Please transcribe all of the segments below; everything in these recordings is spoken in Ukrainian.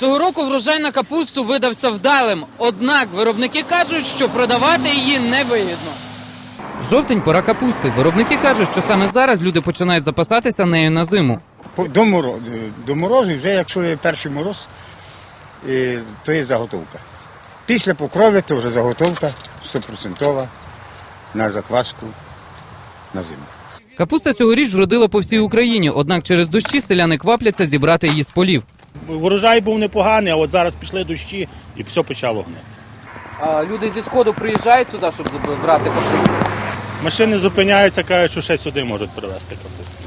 Цього року врожай на капусту видався вдалим. Однак виробники кажуть, що продавати її невигідно. Жовтень пора капусти. Виробники кажуть, що саме зараз люди починають запасатися нею на зиму. До, мороз, до морозу, вже якщо є перший мороз, то є заготовка. Після покрови то вже заготовка 100% на закваску на зиму. Капуста цьогоріч вродила по всій Україні, однак через дощі селяни квапляться зібрати її з полів. Урожай був непоганий, а от зараз пішли дощі і все почало гнити. А люди зі сходу приїжджають сюди, щоб брати капусту. Машини зупиняються, кажуть, що ще сюди можуть привезти капусту.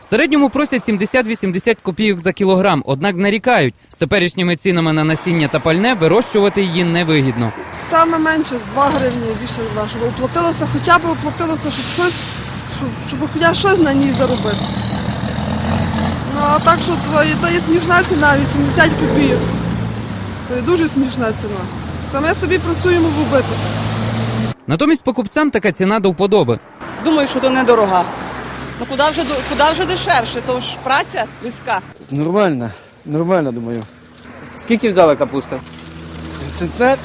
В середньому просять 70-80 копійок за кілограм, однак нарікають, з теперішніми цінами на насіння та пальне вирощувати її невигідно. Саме менше 2 гривні більше два, щоб оплатилося, хоча б оплатилося, щоб щось, щоб, щоб хоча щось на ній заробити. Ну а так, що то, є- є смішна ціна, 80 копійок. Це дуже смішна ціна. Це ми собі працюємо в убиток. Натомість покупцям така ціна до вподоби. Думаю, що то недорога. Ну куди вже, куди вже дешевше, то ж праця людська. Нормально, нормально, думаю. Скільки взяли капусти? Центнер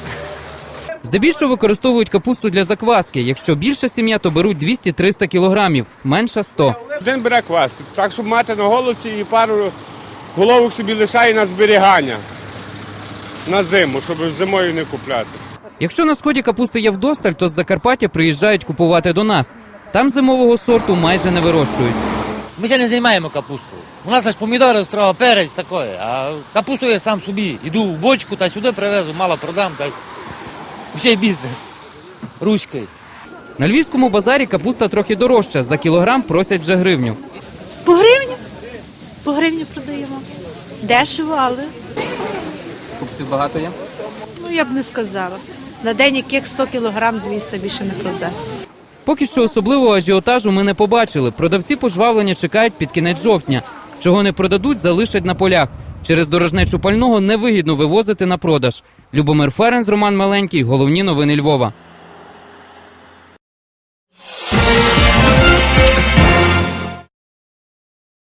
Здебільшого використовують капусту для закваски. Якщо більша сім'я, то беруть 200-300 кілограмів, менша 100. Один бере квас, так щоб мати на голубці і пару головок собі лишає на зберігання на зиму, щоб зимою не купляти. Якщо на сході капусти є вдосталь, то з Закарпаття приїжджають купувати до нас. Там зимового сорту майже не вирощують. Ми ще не займаємо капусту. У нас лише помідори, страва, перець таке, а капусту я сам собі. Іду в бочку та сюди привезу, мало продам, та й бізнес. Руський. На львівському базарі капуста трохи дорожча. За кілограм просять вже гривню. По гривні. По гривні продаємо. Дешево, але Купців багато є. ну я б не сказала. На день яких 100 кілограм 200 більше не продає. Поки що особливого ажіотажу ми не побачили. Продавці пожвавлення чекають під кінець жовтня. Чого не продадуть, залишать на полях. Через дорожнечу пального невигідно вивозити на продаж. Любомир Ференц, Роман Маленький. Головні новини Львова.